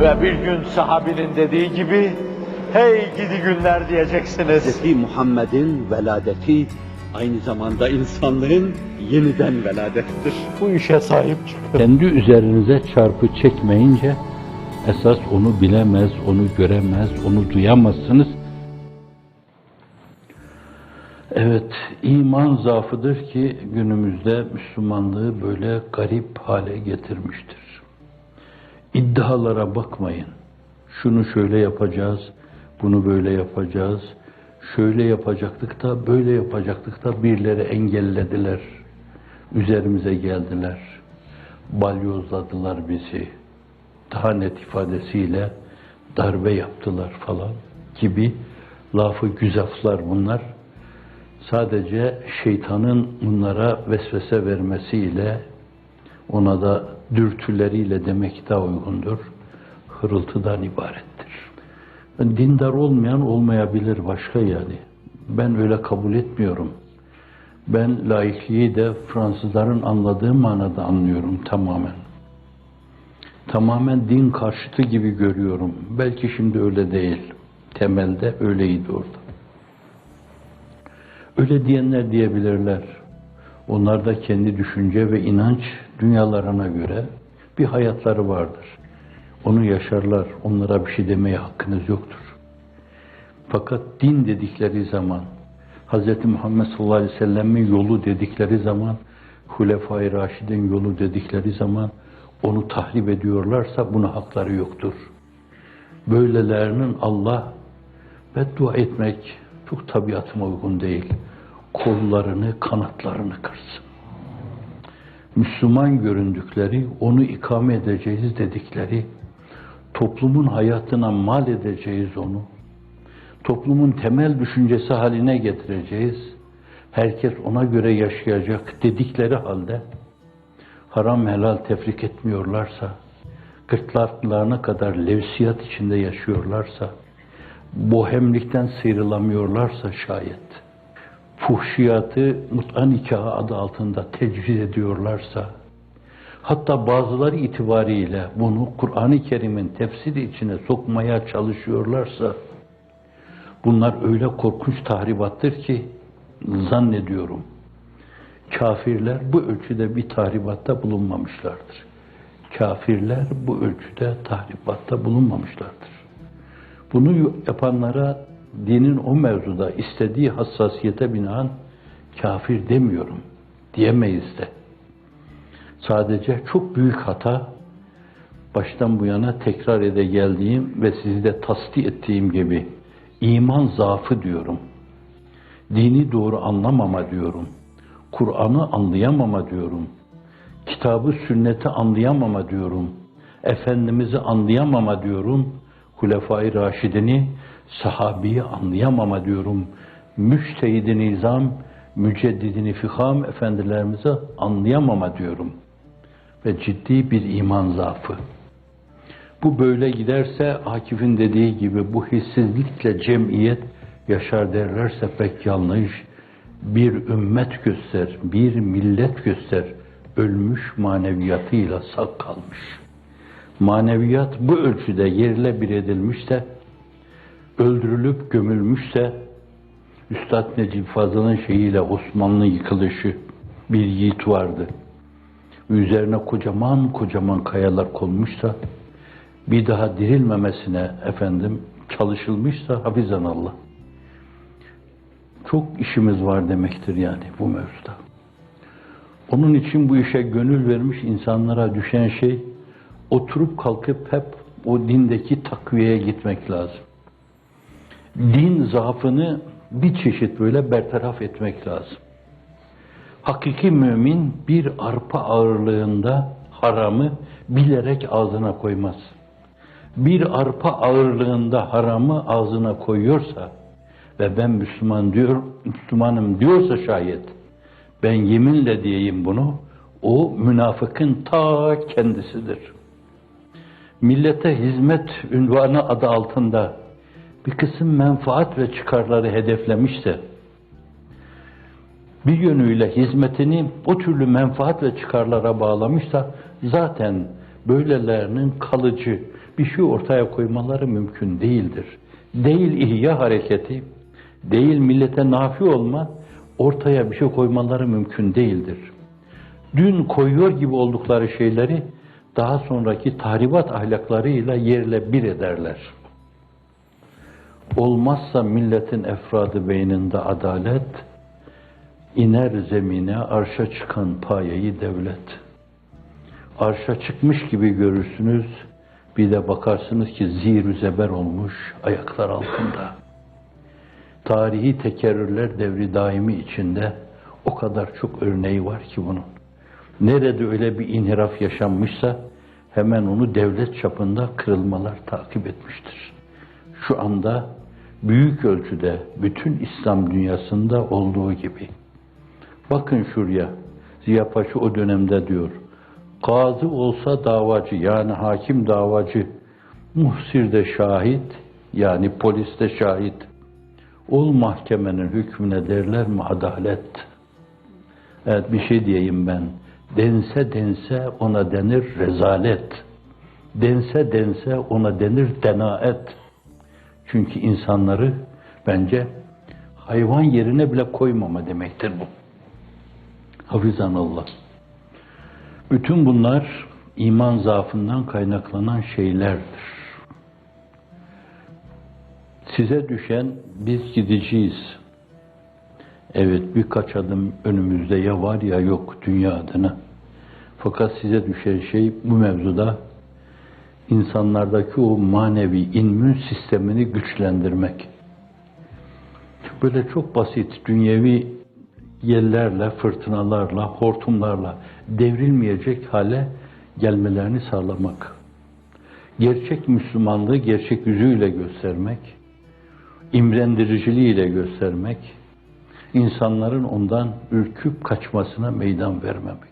Ve bir gün sahabinin dediği gibi, hey gidi günler diyeceksiniz. Hz. Muhammed'in veladeti aynı zamanda insanlığın yeniden veladettir. Bu işe sahip çıkın. Kendi üzerinize çarpı çekmeyince esas onu bilemez, onu göremez, onu duyamazsınız. Evet, iman zaafıdır ki günümüzde Müslümanlığı böyle garip hale getirmiştir. İddialara bakmayın. Şunu şöyle yapacağız, bunu böyle yapacağız. Şöyle yapacaktık da, böyle yapacaktık da birileri engellediler. Üzerimize geldiler. Balyozladılar bizi. Daha net ifadesiyle darbe yaptılar falan gibi lafı güzaflar bunlar. Sadece şeytanın bunlara vesvese vermesiyle ona da dürtüleriyle demek daha uygundur. Hırıltıdan ibarettir. Dindar olmayan olmayabilir başka yani. Ben öyle kabul etmiyorum. Ben laikliği de Fransızların anladığı manada anlıyorum tamamen. Tamamen din karşıtı gibi görüyorum. Belki şimdi öyle değil. Temelde öyleydi orada. Öyle diyenler diyebilirler. Onlar da kendi düşünce ve inanç dünyalarına göre bir hayatları vardır. Onu yaşarlar. Onlara bir şey demeye hakkınız yoktur. Fakat din dedikleri zaman, Hz. Muhammed sallallahu aleyhi ve sellem'in yolu dedikleri zaman, Hulefai Raşid'in yolu dedikleri zaman onu tahrip ediyorlarsa buna hakları yoktur. Böylelerinin Allah beddua etmek çok tabiatıma uygun değil. Kollarını, kanatlarını kırsın. Müslüman göründükleri, onu ikame edeceğiz dedikleri, toplumun hayatına mal edeceğiz onu, toplumun temel düşüncesi haline getireceğiz, herkes ona göre yaşayacak dedikleri halde, haram helal tefrik etmiyorlarsa, gırtlaklarına kadar levsiyat içinde yaşıyorlarsa, bohemlikten sıyrılamıyorlarsa şayet, fuhşiyatı mut'a nikahı adı altında tecviz ediyorlarsa, hatta bazıları itibariyle bunu Kur'an-ı Kerim'in tefsiri içine sokmaya çalışıyorlarsa, bunlar öyle korkunç tahribattır ki, zannediyorum, kafirler bu ölçüde bir tahribatta bulunmamışlardır. Kafirler bu ölçüde tahribatta bulunmamışlardır. Bunu yapanlara dinin o mevzuda istediği hassasiyete binaen kafir demiyorum. Diyemeyiz de. Sadece çok büyük hata baştan bu yana tekrar ede geldiğim ve sizi de tasdik ettiğim gibi iman zaafı diyorum. Dini doğru anlamama diyorum. Kur'an'ı anlayamama diyorum. Kitabı, sünneti anlayamama diyorum. Efendimiz'i anlayamama diyorum. Hulefai Raşidini, sahabiyi anlayamama diyorum. Müştehid-i nizam, müceddidini fikam efendilerimizi anlayamama diyorum. Ve ciddi bir iman zaafı. Bu böyle giderse Akif'in dediği gibi bu hissizlikle cemiyet yaşar derlerse pek yanlış. Bir ümmet göster, bir millet göster, ölmüş maneviyatıyla sak kalmış. Maneviyat bu ölçüde yerle bir edilmişse, öldürülüp gömülmüşse, Üstad Necip Fazıl'ın şeyiyle Osmanlı yıkılışı bir yiğit vardı. Üzerine kocaman kocaman kayalar konmuşsa, bir daha dirilmemesine efendim çalışılmışsa hafizan Allah. Çok işimiz var demektir yani bu mevzuda. Onun için bu işe gönül vermiş insanlara düşen şey oturup kalkıp hep o dindeki takviyeye gitmek lazım. Din zaafını bir çeşit böyle bertaraf etmek lazım. Hakiki mümin bir arpa ağırlığında haramı bilerek ağzına koymaz. Bir arpa ağırlığında haramı ağzına koyuyorsa ve ben Müslüman diyor, Müslümanım diyorsa şayet ben yeminle diyeyim bunu, o münafıkın ta kendisidir. Millete hizmet ünvanı adı altında bir kısım menfaat ve çıkarları hedeflemişse, bir yönüyle hizmetini o türlü menfaat ve çıkarlara bağlamışsa, zaten böylelerinin kalıcı bir şey ortaya koymaları mümkün değildir. Değil ihya hareketi, değil millete nafi olma, ortaya bir şey koymaları mümkün değildir. Dün koyuyor gibi oldukları şeyleri daha sonraki tahribat ahlaklarıyla yerle bir ederler. Olmazsa milletin efradı beyninde adalet, iner zemine arşa çıkan payeyi devlet. Arşa çıkmış gibi görürsünüz, bir de bakarsınız ki zir zeber olmuş ayaklar altında. Tarihi tekerrürler devri daimi içinde o kadar çok örneği var ki bunun. Nerede öyle bir inhiraf yaşanmışsa hemen onu devlet çapında kırılmalar takip etmiştir. Şu anda büyük ölçüde bütün İslam dünyasında olduğu gibi. Bakın şuraya, Ziya Paşa o dönemde diyor, Gazi olsa davacı yani hakim davacı, muhsir de şahit yani polis de şahit. Ol mahkemenin hükmüne derler mi adalet? Evet bir şey diyeyim ben. Dense dense ona denir rezalet. Dense dense ona denir denaet. Çünkü insanları bence hayvan yerine bile koymama demektir bu. Hafizanallah. Bütün bunlar iman zaafından kaynaklanan şeylerdir. Size düşen biz gideceğiz. Evet birkaç adım önümüzde ya var ya yok dünya adına. Fakat size düşen şey bu mevzuda insanlardaki o manevi immün sistemini güçlendirmek. Böyle çok basit dünyevi yerlerle, fırtınalarla, hortumlarla devrilmeyecek hale gelmelerini sağlamak. Gerçek Müslümanlığı gerçek yüzüyle göstermek, imrendiriciliğiyle göstermek, insanların ondan ürküp kaçmasına meydan vermemek.